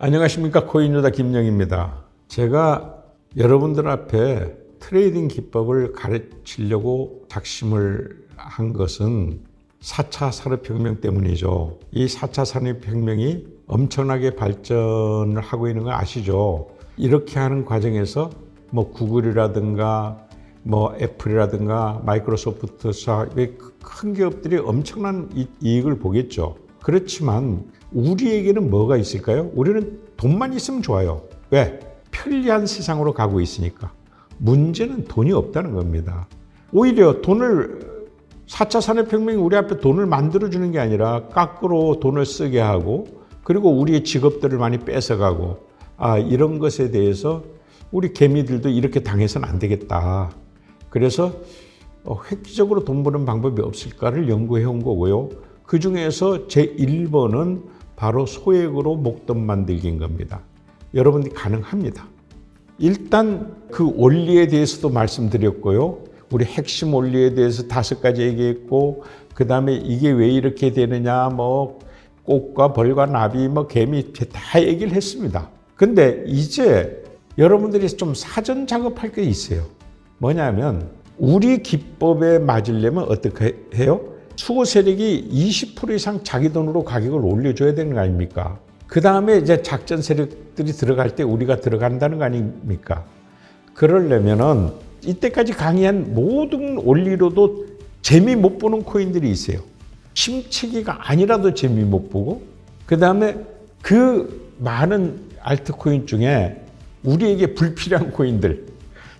안녕하십니까 코인유다 김영입니다. 제가 여러분들 앞에 트레이딩 기법을 가르치려고 작심을 한 것은 4차 산업혁명 때문이죠. 이 4차 산업혁명이 엄청나게 발전을 하고 있는 거 아시죠? 이렇게 하는 과정에서 뭐 구글이라든가 뭐 애플이라든가 마이크로소프트사 큰 기업들이 엄청난 이- 이익을 보겠죠. 그렇지만 우리에게는 뭐가 있을까요? 우리는 돈만 있으면 좋아요. 왜? 편리한 세상으로 가고 있으니까. 문제는 돈이 없다는 겁니다. 오히려 돈을 4차 산업혁명이 우리 앞에 돈을 만들어주는 게 아니라 깎으로 돈을 쓰게 하고 그리고 우리의 직업들을 많이 뺏어가고 아, 이런 것에 대해서 우리 개미들도 이렇게 당해서는 안 되겠다. 그래서 어, 획기적으로 돈 버는 방법이 없을까를 연구해 온 거고요. 그 중에서 제 1번은 바로 소액으로 목돈 만들기인 겁니다. 여러분들이 가능합니다. 일단 그 원리에 대해서도 말씀드렸고요. 우리 핵심 원리에 대해서 다섯 가지 얘기했고, 그 다음에 이게 왜 이렇게 되느냐, 뭐, 꽃과 벌과 나비, 뭐, 개미, 다 얘기를 했습니다. 근데 이제 여러분들이 좀 사전 작업할 게 있어요. 뭐냐면, 우리 기법에 맞으려면 어떻게 해요? 수거 세력이 20% 이상 자기 돈으로 가격을 올려줘야 되는 거 아닙니까? 그 다음에 이제 작전 세력들이 들어갈 때 우리가 들어간다는 거 아닙니까? 그러려면은 이때까지 강의한 모든 원리로도 재미 못 보는 코인들이 있어요. 침체기가 아니라도 재미 못 보고, 그 다음에 그 많은 알트코인 중에 우리에게 불필요한 코인들,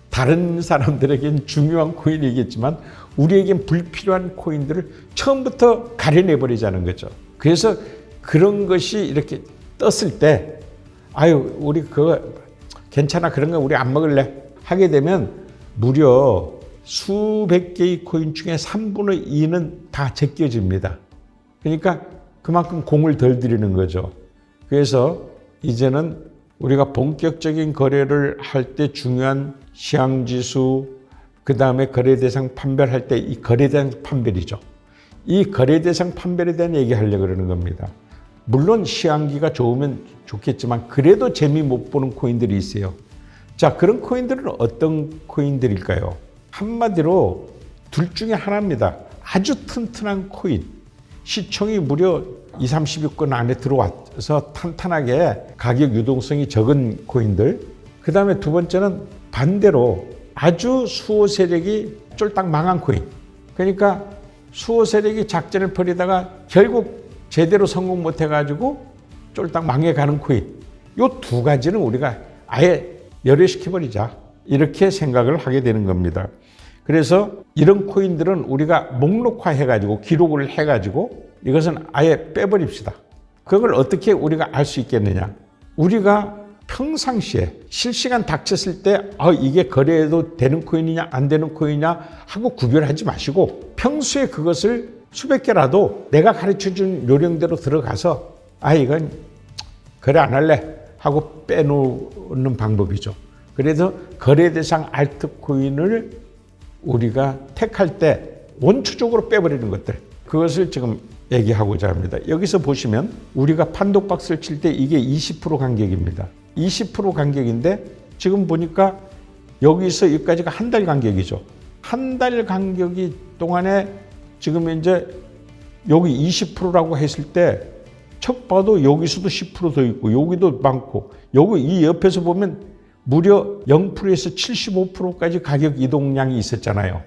다른 사람들에겐 중요한 코인이겠지만 우리에겐 불필요한 코인들을 처음부터 가려내버리자는 거죠. 그래서 그런 것이 이렇게 떴을 때 아유 우리 그거 괜찮아 그런 거 우리 안 먹을래 하게 되면 무려 수백 개의 코인 중에 3분의 2는 다 제껴집니다. 그러니까 그만큼 공을 덜 들이는 거죠. 그래서 이제는 우리가 본격적인 거래를 할 때 중요한 시황지수, 그 다음에 거래 대상 판별할 때 이 거래 대상 판별이죠. 이 거래 대상 판별에 대한 얘기 하려고 그러는 겁니다. 물론 시황기가 좋으면 좋겠지만 그래도 재미 못 보는 코인들이 있어요. 자, 그런 코인들은 어떤 코인들일까요? 한마디로 둘 중에 하나입니다. 아주 튼튼한 코인. 시총이 무려 2, 30위권 안에 들어와서 탄탄하게 가격 유동성이 적은 코인들. 그 다음에 두 번째는 반대로 아주 수호 세력이 쫄딱 망한 코인. 그러니까 수호 세력이 작전을 벌이다가 결국 제대로 성공 못 해가지고 쫄딱 망해가는 코인. 요 두 가지는 우리가 아예 열애시켜버리자. 이렇게 생각을 하게 되는 겁니다. 그래서 이런 코인들은 우리가 목록화 해가지고 기록을 해가지고 이것은 아예 빼버립시다. 그걸 어떻게 우리가 알 수 있겠느냐? 우리가 평상시에 실시간 닥쳤을 때 아, 이게 거래해도 되는 코인이냐 안 되는 코인이냐 하고 구별하지 마시고 평소에 그것을 수백 개라도 내가 가르쳐 준 요령대로 들어가서 아 이건 거래 안 할래 하고 빼놓는 방법이죠. 그래서 거래 대상 알트코인을 우리가 택할 때 원초적으로 빼버리는 것들 그것을 지금 얘기하고자 합니다. 여기서 보시면 우리가 판독 박스를 칠 때 이게 20% 간격입니다. 20% 간격인데 지금 보니까 여기서 여기까지가 한 달 간격이죠. 한 달 간격이 동안에 지금 이제 여기 20%라고 했을 때 척 봐도 여기서도 10%더 있고 여기도 많고 여기 이 옆에서 보면 무려 0%에서 75%까지 가격 이동량이 있었잖아요.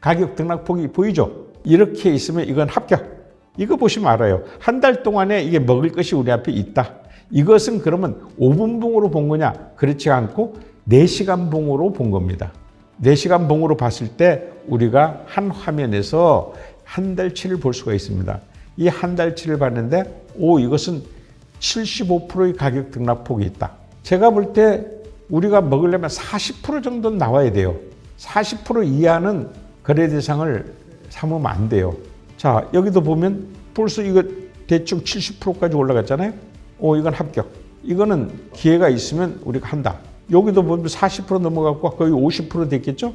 가격 등락폭이 보이죠? 이렇게 있으면 이건 합격. 이거 보시면 알아요. 한 달 동안에 이게 먹을 것이 우리 앞에 있다. 이것은 그러면 5분 봉으로 본 거냐? 그렇지 않고 4시간 봉으로 본 겁니다. 4시간 봉으로 봤을 때 우리가 한 화면에서 한 달치를 볼 수가 있습니다. 이 한 달치를 봤는데 오 이것은 75%의 가격 등락폭이 있다. 제가 볼때 우리가 먹으려면 40% 정도는 나와야 돼요. 40% 이하는 거래 대상을 삼으면 안 돼요. 자, 여기도 보면 벌써 이거 대충 70%까지 올라갔잖아요. 오, 이건 합격. 이거는 기회가 있으면 우리가 한다. 여기도 보면 40% 넘어갔고 거의 50% 됐겠죠?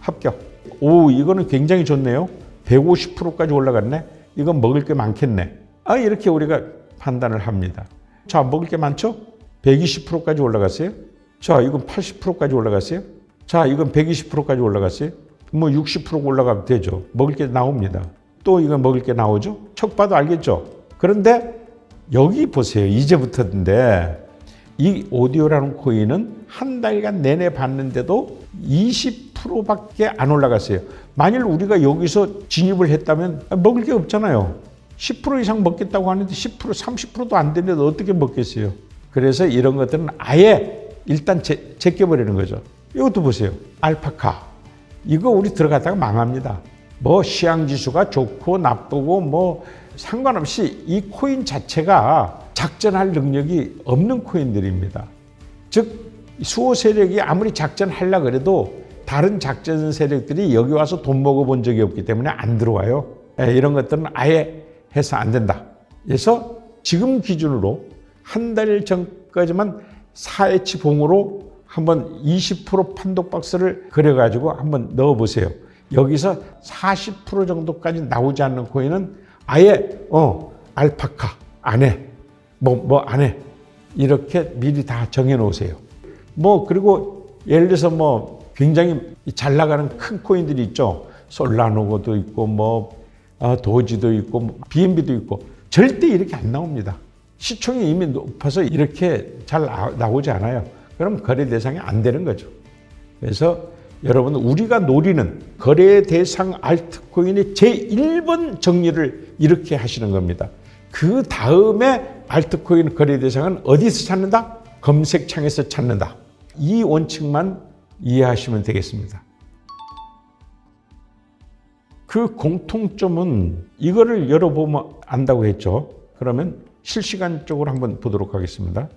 합격. 오, 이거는 굉장히 좋네요. 150%까지 올라갔네. 이건 먹을 게 많겠네. 아, 이렇게 우리가 판단을 합니다. 자, 먹을 게 많죠? 120%까지 올라갔어요. 자, 이건 80%까지 올라갔어요. 자, 이건 120%까지 올라갔어요. 뭐 60% 올라가면 되죠. 먹을 게 나옵니다. 또 이건 먹을 게 나오죠. 척 봐도 알겠죠. 그런데 여기 보세요. 이제부터인데 이 오디오라는 코인은 한 달간 내내 봤는데도 20%밖에 안 올라갔어요. 만일 우리가 여기서 진입을 했다면 먹을 게 없잖아요. 10% 이상 먹겠다고 하는데 10% 30%도 안 되는데 어떻게 먹겠어요? 그래서 이런 것들은 아예 일단 제, 제껴버리는 거죠. 이것도 보세요. 알파카. 이거 우리 들어갔다가 망합니다. 뭐 시향지수가 좋고 나쁘고 뭐 상관없이 이 코인 자체가 작전할 능력이 없는 코인들입니다. 즉 수호 세력이 아무리 작전하려 그래도 다른 작전 세력들이 여기 와서 돈 먹어본 적이 없기 때문에 안 들어와요. 예, 이런 것들은 아예 해서 안 된다. 그래서 지금 기준으로 한 달 전까지만 4H 봉으로 한번 20% 판독 박스를 그려가지고 한번 넣어보세요. 여기서 40% 정도까지 나오지 않는 코인은 아예 어 알파카 안에 뭐뭐 안에 이렇게 미리 다 정해 놓으세요. 뭐 그리고 예를 들어서 뭐 굉장히 잘 나가는 큰 코인들이 있죠. 솔라노고도 있고 뭐 아, 도지도 있고 뭐 BNB도 있고 절대 이렇게 안 나옵니다. 시총이 이미 높아서 이렇게 잘 나- 나오지 않아요. 그럼 거래 대상이 안 되는 거죠. 그래서 여러분 우리가 노리는 거래 대상 알트코인의 제1번 정리를 이렇게 하시는 겁니다. 그 다음에 알트코인 거래 대상은 어디서 찾는다? 검색창에서 찾는다. 이 원칙만 이해하시면 되겠습니다. 그 공통점은 이거를 열어보면 안다고 했죠. 그러면 실시간적으로 한번 보도록 하겠습니다.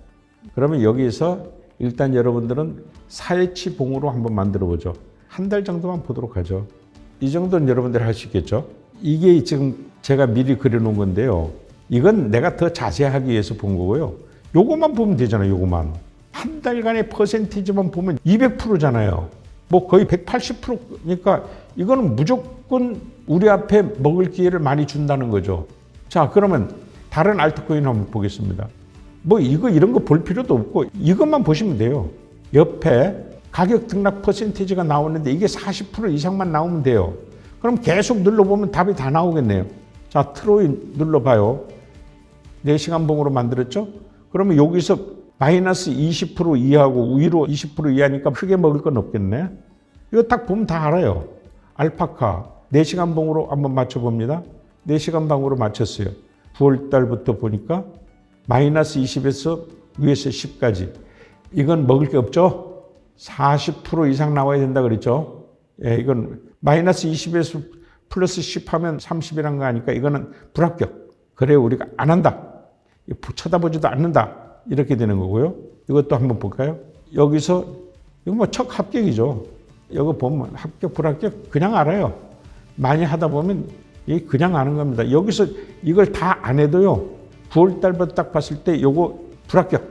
그러면 여기서 일단 여러분들은 사회치 봉으로 한번 만들어 보죠. 한 달 정도만 보도록 하죠. 이 정도는 여러분들 할 수 있겠죠. 이게 지금 제가 미리 그려놓은 건데요. 이건 내가 더 자세하기 위해서 본 거고요. 요것만 보면 되잖아요. 요것만. 한 달간의 퍼센티지만 보면 200%잖아요. 뭐 거의 180%니까 이거는 무조건 우리 앞에 먹을 기회를 많이 준다는 거죠. 자, 그러면 다른 알트코인 한번 보겠습니다. 뭐 이거 이런 거 볼 필요도 없고 이것만 보시면 돼요. 옆에 가격 등락 퍼센티지가 나오는데 이게 40% 이상만 나오면 돼요. 그럼 계속 눌러보면 답이 다 나오겠네요. 자, 트로이 눌러봐요. 4시간 봉으로 만들었죠? 그러면 여기서 마이너스 20% 이하고 위로 20% 이하니까 크게 먹을 건 없겠네. 이거 딱 보면 다 알아요. 알파카 4시간 봉으로 한번 맞춰봅니다. 4시간 방으로 맞췄어요. 9월 달부터 보니까 마이너스 20에서 위에서 10까지. 이건 먹을 게 없죠? 40% 이상 나와야 된다 그랬죠? 예, 이건 마이너스 20에서 플러스 10 하면 30이란 거 아니까 이거는 불합격. 그래 우리가 안 한다. 쳐다보지도 않는다. 이렇게 되는 거고요. 이것도 한번 볼까요? 여기서 이거 뭐 척 합격이죠. 이거 보면 합격 불합격 그냥 알아요. 많이 하다 보면 이게 그냥 아는 겁니다. 여기서 이걸 다 안 해도요. 9월 달부터 딱 봤을 때 요거 불합격.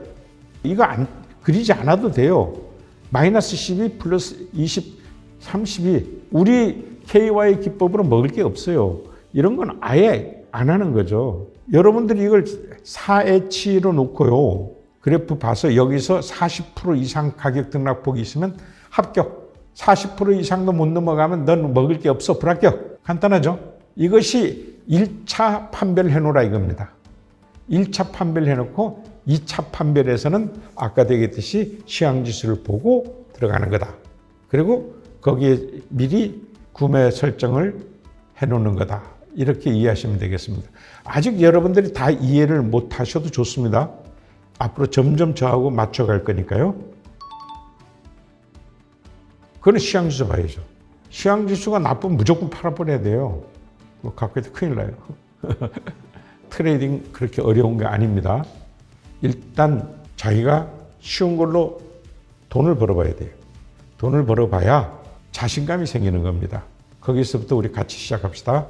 이거 안 그리지 않아도 돼요. 마이너스 12 플러스 20, 32. 우리 KY 기법으로 먹을 게 없어요. 이런 건 아예 안 하는 거죠. 여러분들이 이걸 4H로 놓고요. 그래프 봐서 여기서 40% 이상 가격 등락폭이 있으면 합격. 40% 이상도 못 넘어가면 넌 먹을 게 없어. 불합격. 간단하죠? 이것이 1차 판별 해 놓으라 이겁니다. 1차 판별 해 놓고 2차 판별에서는 아까 되겠듯이 시향지수를 보고 들어가는 거다. 그리고 거기에 미리 구매 설정을 해 놓는 거다. 이렇게 이해하시면 되겠습니다. 아직 여러분들이 다 이해를 못 하셔도 좋습니다. 앞으로 점점 저하고 맞춰갈 거니까요. 그건 시향지수 봐야죠. 시향지수가 나쁘면 무조건 팔아버려야 돼요. 뭐 갖고 있다 큰일 나요. 트레이딩 그렇게 어려운 게 아닙니다. 일단 자기가 쉬운 걸로 돈을 벌어봐야 돼요. 돈을 벌어봐야 자신감이 생기는 겁니다. 거기서부터 우리 같이 시작합시다.